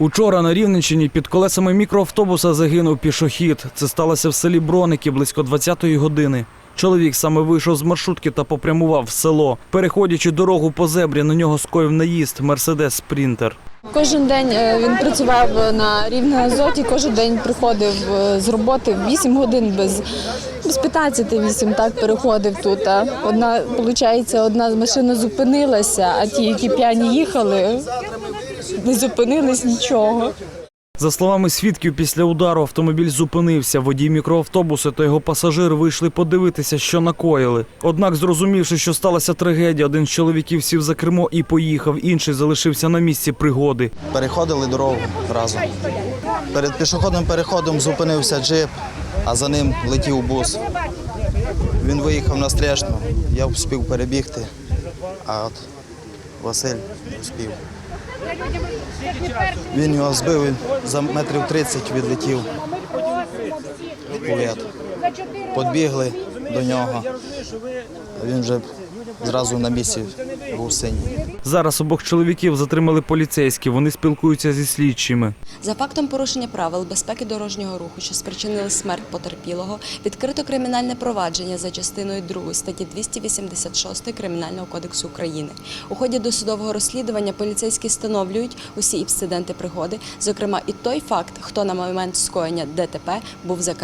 Учора на Рівненщині під колесами мікроавтобуса загинув пішохід. Це сталося в селі Броники близько 20-ї години. Чоловік саме вийшов з маршрутки та попрямував в село. Переходячи дорогу по зебрі, на нього скоїв наїзд Мерседес Спрінтер. Кожен день е, він працював на рівне азоті, кожен день приходив е, з роботи в 8 годин без, без 15-8 так переходив тут. Одна, виходить, одна машина зупинилася, а ті, які п'яні їхали, не зупинились нічого. За словами свідків, після удару автомобіль зупинився. Водій мікроавтобуса та його пасажир вийшли подивитися, що накоїли. Однак, зрозумівши, що сталася трагедія, один з чоловіків сів за кермо і поїхав, інший залишився на місці пригоди. Переходили дорогу разом. Перед пішохідним переходом зупинився джип, а за ним летів бус. Він виїхав на стрежну, я встиг перебігти, а от Василь успів. Він його збив, він за метрів 30 відлетів. Подбігли до нього, він вже зразу на місці був синій. Зараз обох чоловіків затримали поліцейські. Вони спілкуються зі слідчими. За фактом порушення правил безпеки дорожнього руху, що спричинили смерть потерпілого, відкрито кримінальне провадження за частиною 2 статті 286 Кримінального кодексу України. У ході досудового розслідування поліцейські встановлюють усі інциденти пригоди, зокрема і той факт, хто на момент скоєння ДТП був за